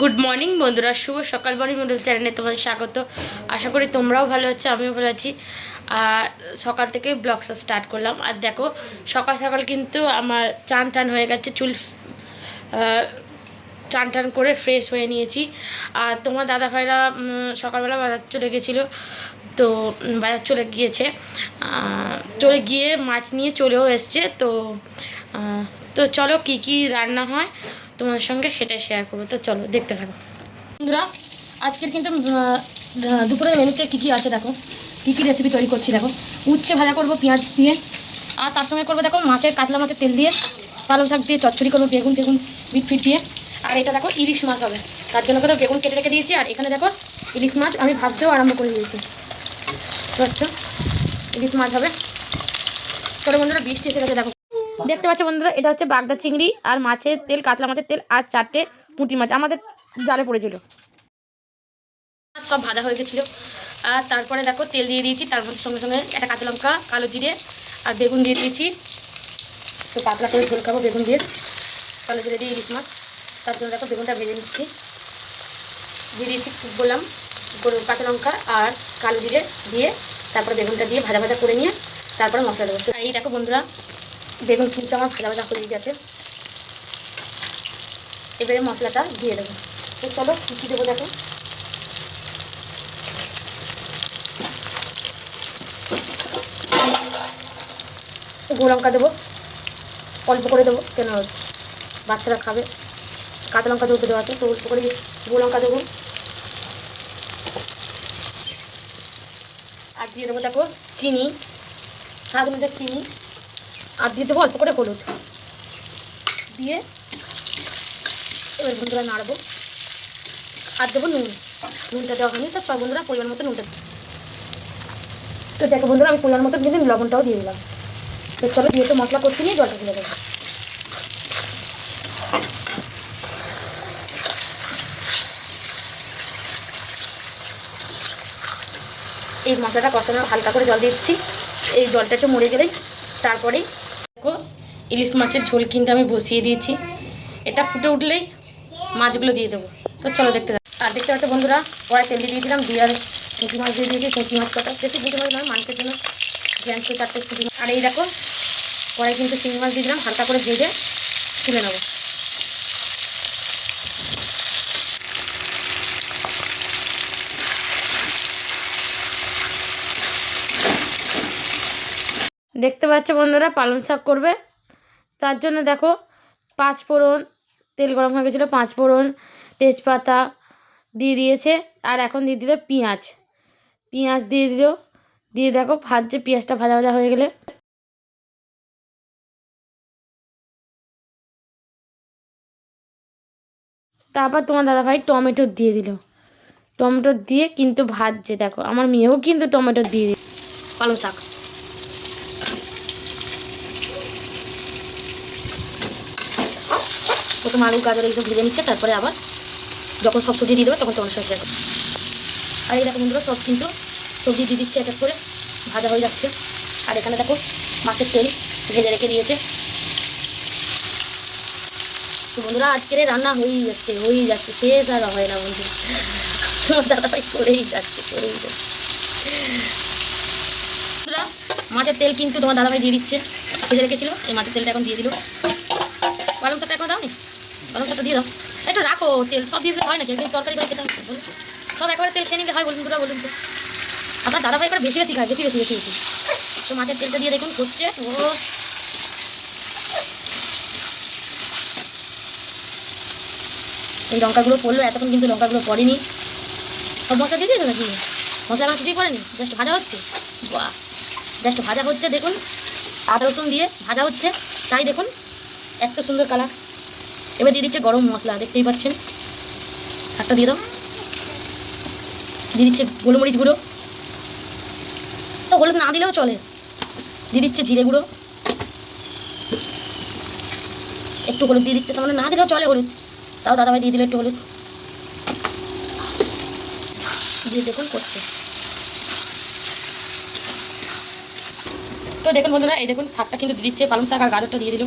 Good morning বন্ধুরা। শুভ সকাল বাড়ি মন্দির চ্যানেলে তোমাদের স্বাগত। আশা করি তোমরাও ভালো আছো, আমিও ভালো আছি। আর সকাল থেকে ব্লগটা স্টার্ট করলাম। আর দেখো, সকাল সকাল কিন্তু আমার চান টান হয়ে গেছে, চুল চান টান করে ফ্রেশ হয়ে নিয়েছি। আর তোমার দাদা ভাইরা সকালবেলা বাজার চলে গেছিল। তো বাজার চলে গিয়েছে। চলে গিয়ে মাছ নিয়ে চলেও এসছে। তো তো চলো কি কি রান্না হয়? তোমাদের সঙ্গে সেটাই শেয়ার করব। তো চলো, দেখতে থাকো। বন্ধুরা, আজকের কিন্তু দুপুরের মেনুতে কী কী আছে দেখো? কী কী রেসিপি তৈরি করছি দেখো? উচ্ছে ভাজা করব পেঁয়াজ দিয়ে আর তার সঙ্গে করব দেখো মাছের কাতলা মাছের তেল দিয়ে পালং শাক দিয়ে চচ্চড়ি করব বেগুন টেগুন, বিট ফিট দিয়ে। আর এটা দেখো ইলিশ মাছ হবে। তার জন্য করে বেগুন কেটে রেখে দিয়েছি, আর এখানে দেখো ইলিশ মাছ আমি ভাজতেও আরম্ভ করে দিয়েছি। বুঝতে পারছ ইলিশ মাছ হবে। চলো বন্ধুরা, বৃষ্টি এসে গেছে দেখো। দেখতে পাচ্ছ বন্ধুরা, এটা হচ্ছে বাগদা চিংড়ি আর মাছের তেল, কাতলা মাছের তেল আর চারটে পুঁটি মাছ। আমাদের জালে পড়েছিল। সব ভাজা হয়ে গেছিল। আর তারপরে দেখো তেল দিয়ে দিয়েছি, তার মধ্যে সঙ্গে সঙ্গে একটা কাঁচা লঙ্কা, কালো জিরে আর বেগুন দিয়ে দিয়েছি। তো পাতলা করে ঝোল খাব বেগুন দিয়ে। কালো জিরে দিয়ে ইলিশ মাছ। তার জন্য দেখো বেগুনটা ভেজে নিচ্ছি। দিয়ে দিয়েছি বললাম কাঁচা লঙ্কা আর কালো জিরে দিয়ে তারপরে বেগুনটা দিয়ে ভাজা ভাজা করে নিয়ে তারপরে মশলা দেবো। এই দেখো বন্ধুরা বেগুন কিন্তু আমার ভাজা ভাজা করে গেছে। এবারে মশলাটা দিয়ে দেবো। তো চলো, কী দেবো দেখো। লঙ্কা দেবো। অল্প করে দেবো, কেন বাচ্চারা খাবে। কাঁচা লঙ্কা দেবো দেওয়া আছে, তো অল্প করে লঙ্কা দেবো। আর দিয়ে দেবো দেখো, চিনি। অনুযায়ী চিনি। আর দিয়ে দেবো অল্প করে হলুদ। দিয়ে এবার বন্ধুরা নাড়বো। আর দেবো নুন। নুনটা দেওয়া হয়নি, তো সব বন্ধুরা পরিমাণ মতো নুনটা তো দেখো বন্ধুরা, আমি পরিমাণ মতো দিয়ে লবণটাও দিয়ে দিলাম। তো চলো দিয়ে তো মশলা করছি নিয়ে জলটা দিয়ে দেবো এই মশলাটা কষানো হালকা করে জল দিচ্ছি। এই জলটা একটু মরে গেলেই তারপরেই ইলিশ মাছের ঝোল কিন্তু আমি বসিয়ে দিয়েছি। এটা ফুটে উঠলেই মাছগুলো দিয়ে দেবো। তো চলো দেখতে। আর দেখতে পাচ্ছ বন্ধুরা কড়াই তেল দিয়ে দিয়েছিলাম, দিয়ে আর মাছ দিয়ে দিয়েছি, পুঁটি মাছ কটা? বেশি পুঁটি মাছ নয়, মাংসের জন্য জ্যান্ত চারটে পুঁটি মাছ। আর এই দেখো কড়াই কিন্তু চিংড়ি মাছ দিয়ে দিলাম, হালকা করে ভেজে তুলে নেব। দেখতে পাচ্ছ বন্ধুরা, পালং শাক করবে। তার জন্য দেখো পাঁচ ফোড়ন, তেল গরম হয়ে গেছিল, পাঁচ ফোড়ন, তেজপাতা দিয়ে দিয়েছে, আর এখন দিয়ে দিল পেঁয়াজ। পেঁয়াজ দিয়ে দিল, দিয়ে দেখো ভাজছে, পেঁয়াজটা ভাজা ভাজা হয়ে গেলে। তারপর তোমার দাদাভাই টমেটো দিয়ে দিল। টমেটো দিয়ে কিন্তু ভাজছে, দেখো। আমার মেয়েও কিন্তু টমেটো দিয়ে দিল পালং শাক। প্রথম আলু গাজর এইসব ভেজে নিচ্ছে, তারপরে আবার যখন সব সবজি দিয়ে দেবে তখন তোমার সাথে আর এই দেখো বন্ধুরা, সব কিন্তু সবজি দিয়ে দিচ্ছে, এক এক করে ভাজা হয়ে যাচ্ছে। আর এখানে দেখো মাছের তেল ভেজে রেখে দিয়েছে। তো বন্ধুরা, আজকের রান্না হয়েই যাচ্ছে হয়েই যাচ্ছে, শেষ আর হয় না বন্ধু। তোমার দাদাভাই করেই যাচ্ছে করেই যাচ্ছে। বন্ধুরা, মাছের তেল কিন্তু তোমার দাদাভাই দিয়ে দিচ্ছে। ভেজে রেখেছিল, এই মাছের তেলটা এখন দিয়ে দিল। পালং শাকটা দিয়ে দাও। একটু রাখো তেল, সব দিয়ে হয় নাকি? একদিন তরকারি করে। সব একবারে তেল খেয়ে নিলে হয় বলুন দুরা বলুন তো। আপনার দাদা ভাই করে বেশি বেশি খায়, বেশি বেশি বেশি বেশি। তো মাছের তেলটা দিয়ে দেখুন করছে ও। এই লঙ্কাগুলো পড়ল, এতক্ষণ কিন্তু লঙ্কাগুলো পড়েনি। সব মশলা দিয়ে দিয়েছ নাকি? মশলা এখন কিছুই পড়েনি? জাস্ট ভাজা হচ্ছে? বাহ। জাস্ট ভাজা হচ্ছে, দেখুন। আদা রসুন দিয়ে ভাজা হচ্ছে। তাই দেখুন, এত সুন্দর কালার এবার দিয়ে দিচ্ছে গরম মশলা, দেখতেই পাচ্ছেন। একটা দিয়ে দাও। দিয়ে দিচ্ছে গোলমরিচ গুঁড়ো। তো হলুদ না দিলেও চলে। দিয়ে দিচ্ছে জিরে গুঁড়ো। একটু হলুদ দিয়ে দিচ্ছে, সামান্য না দিলেও চলে হলুদ। তাও দাদাভাই দিয়ে দিলে একটু হলুদ। দিয়ে দেখুন করছে। তো দেখুন বন্ধুরা, এই দেখুন শাকটা কিন্তু দিয়ে দিচ্ছে, পালং শাক আর গাজরটা দিয়ে দিল।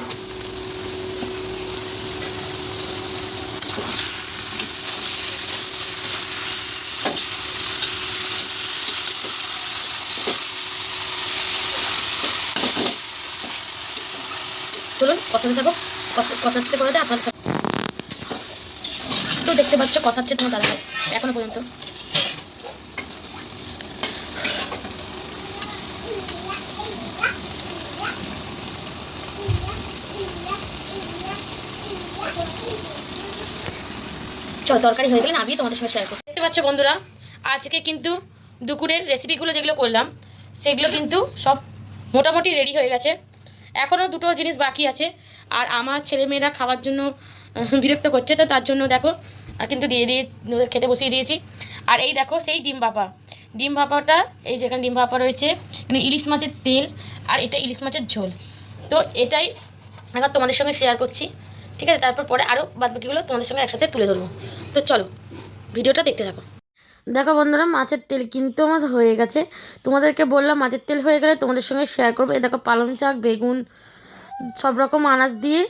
কষাতে থাকো। কষা- কষাতে করে দেয়, আপনাদের তো দেখতে পাচ্ছ কষাচ্ছে তোমার দাদা এখনও পর্যন্ত। চলো, তরকারি হয়ে গেলে নামিয়ে তোমাদের সঙ্গে শেয়ার করছি। দেখতে পাচ্ছ বন্ধুরা, আজকে কিন্তু দুপুরের রেসিপিগুলো যেগুলো করলাম, সেগুলো কিন্তু সব মোটামুটি রেডি হয়ে গেছে। এখনও দুটো জিনিস বাকি আছে। আর আমার ছেলেমেয়েরা খাওয়ার জন্য বিরক্ত করছে, তো তার জন্য দেখো কিন্তু দিয়ে দিয়ে খেতে বসিয়ে দিয়েছি। আর এই দেখো, সেই ডিম ভাপা। ডিম ভাপাটা, এই যেখানে ডিম ভাপা রয়েছে, এখানে ইলিশ মাছের তেল আর এটা ইলিশ মাছের ঝোল। তো এটাই এখন তোমাদের সঙ্গে শেয়ার করছি, ঠিক আছে? তারপর পরে আরও বাদবাকিগুলো তোমাদের সঙ্গে একসাথে তুলে ধরবো। তো চলো, ভিডিওটা দেখতে থাকো। দেখো বন্ধুরা, মাছের তেল কিন্তু আমার হয়ে গেছে। তোমাদেরকে বললাম, মাছের তেল হয়ে গেলে তোমাদের সঙ্গে শেয়ার করব। এই দেখো, পালং শাক, বেগুন, সব রকম আনাজ দিয়ে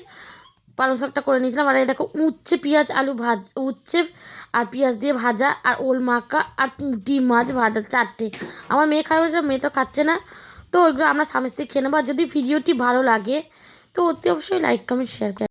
পালং শাকটা করে নিয়েছিলাম। আর এই দেখো, উচ্ছে, পেঁয়াজ, আলু ভাজ, উচ্ছে আর পেঁয়াজ দিয়ে ভাজা, আর ওল মাখা, আর পুঁটি মাছ ভাজা, চারটে। আমার মেয়ে খাওয়া হয়েছিল মেয়ে তো খাচ্ছে না। তো ওইগুলো আমরা স্বামী স্ত্রী খেয়ে নেব। আর যদি ভিডিওটি ভালো লাগে, তো অতি অবশ্যই লাইক কমেন্ট শেয়ার